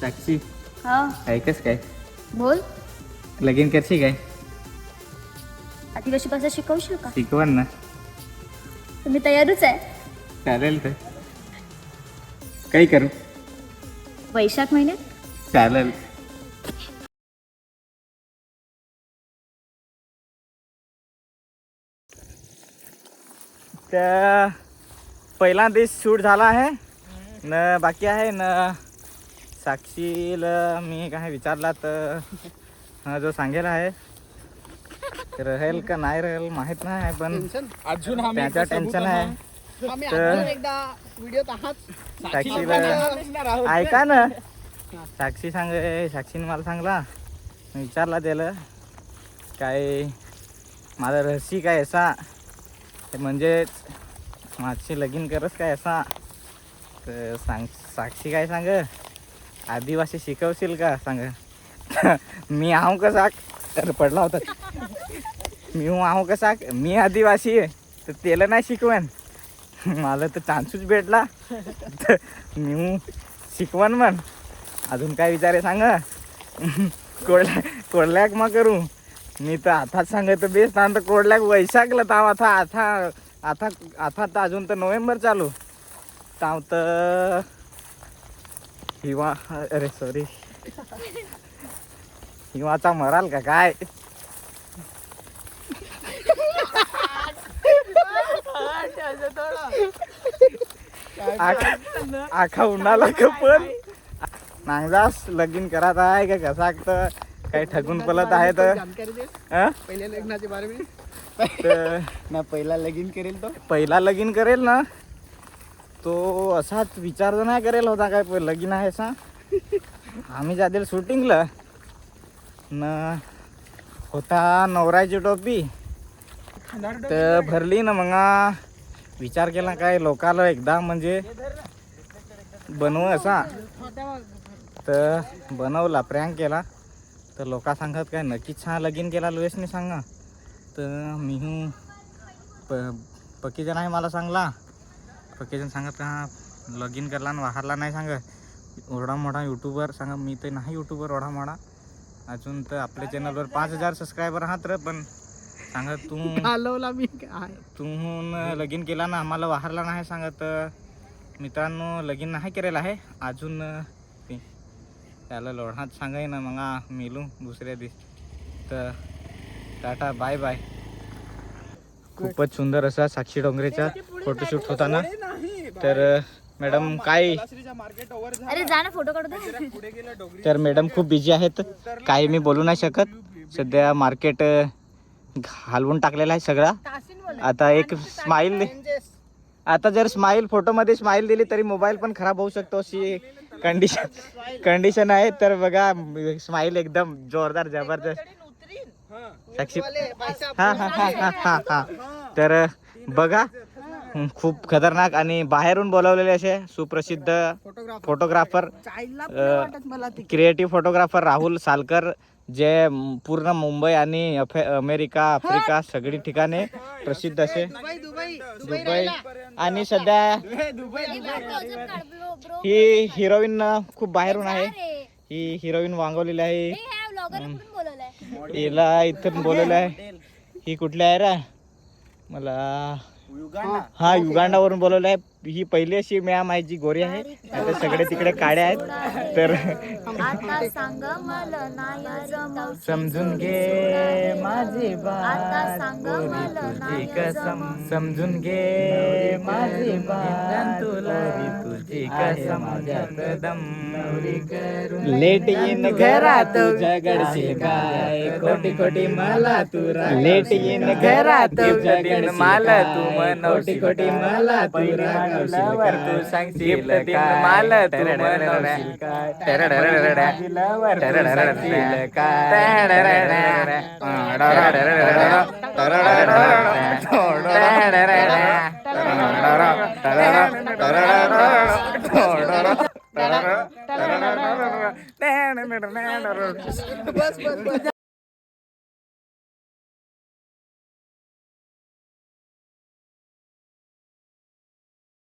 साक्षी हा. ऐकच काय? बोल. लगीन करशी काय? आदिवासी भाषा शिकवशील का? शिकवण ना. तुम्ही तयारच आहे. चालेल तर. काही करू? वैशाख महिन्यात? चालेल. त्या पहिला दिवस शूट झाला आहे. न बाकी आहे न साक्षीला मी काय विचारला तर हा जो सांगेल आहे. राहील का नाही राहील माहीत नाही पण अजून आम्ही त्याचं कसं टेन्शन बोलतो आहे. आम्ही तर- अजून एकदा व्हिडिओत आहात साक्षीला ऐका ना. साक्षी सांग ए, साक्षीने मला सांगला. मी विचारला त्याला काय माझा रहसी काय असा? ते म्हणजेच माझी लगीन करस काय असा? तर सांग साक्षी काय सांग? आदिवासी शिकवशील का? सांग. मी आहो कसा तर पडला होता. मी हूँ आहो कसा मी आदिवासी आहे. तर त्याला नाही शिकवण. मला तर चान्सूच भेटला. तर मी शिकवण म्हण. अजून काय विचार आहे सांग. कोडल्या कोडल्याक मग करू. मी तर आताच सांगत बेस्ट तर कोडल्याक वैशाखला ताव. आता आता आता आता तर अजून तर नोव्हेंबर चालू. ताव तर हिवा अरे सॉरी हिवाचा मराल का काय? आखा उन्हाला का पण? नांगजास लगीन करत आहे का कसा तर? काही ठगून पलत आहे तर. जानकारी दे हं? पहिले लग्नाचे बारे ना पहिला लगीन करेल तो? पहिला लगीन करेल ना? तो असाच विचार तर नाही करेल होता काय प- लगीन आहे असा आम्ही जातील शूटिंगला. न होता नवराची टोपी. तर भरली ना मग विचार केला काय लोकाला एकदा म्हणजे बनवू असा. तर बनवला प्रँक केला. तर लोका सांगत काय नक्कीच छान लगीन केला लोएसने सांगा. तर मी हूँ प पक्कीजण आहे मला सांगला. पक्कीजण सांगत का लगीन करला आणि वाहारला नाही सांगत. एवढा मोठा यूट्यूबर सांगा मी तर नाही यूट्यूबर एवढा मोठा. अजून तर आपल्या चॅनलवर पाच हजार सबस्क्रायबर आहात रे पण सांगा तू घालवला मी काय? तूहून लगीन केला ना आम्हाला वाहारला नाही सांगत. मित्रांनो लगीन नाही केलेलं आहे. अजून ते त्याला लोढात सांगाय ना मग मेलू दुसऱ्या दिवशी. तर टाटा बाय बाय खूपच सुंदर असा साक्षी डोंगरेचा फोटोशूट होता ना तर मॅडम काय अरे जा ना फोटो काढू तर मॅडम खूप बिझी आहेत. काही मी बोलू नाही शकत. सध्या मार्केट हलवून टाकलेलं आहे सगळा. आता एक स्माईल आता जर स्माईल फोटोमध्ये स्माईल दिली तरी मोबाईल पण खराब होऊ शकतो. अशी कंडिशन कंडिशन आहे. तर बघा स्माईल एकदम जोरदार जबरदस्त. साक्षी हा हा हा हा हा हा. तर बघा. खूप खतरनाक आणि बाहेरून बोलवलेले असे सुप्रसिद्ध photographer creative photographer Rahul Salkar जे पूर्ण मुंबई आणि अफे- अमेरिका आफ्रिका सगळी ठिकाणे प्रसिद्ध असे. Dubai Dubai Dubai. आणि सध्या ही हिरोईन खूप बाहेरून आहे. ही हिरोईन वांगवलेली आहे. हिला इथून बोलवलं आहे ही कुठली आहे रा? मला हा. युगांडावरून बोलवलं आहे. ही पहिली अशी मॅम आहे जी गोरी आहे. आता सगळे तिकडे काळे आहेत. तर आता सांग मला नाही जमत. समजून घे माझी समजून घे माझी बात. तुला. कसम माझ्यात दम लेट येईन घरात झगडशील काय कोटी कोटी मला तू लेट येईन घरात झगड मला तू मनवशी कोटी मला तू तू सांगशील मला तू मनवशील काय? काय? Bas bas bas.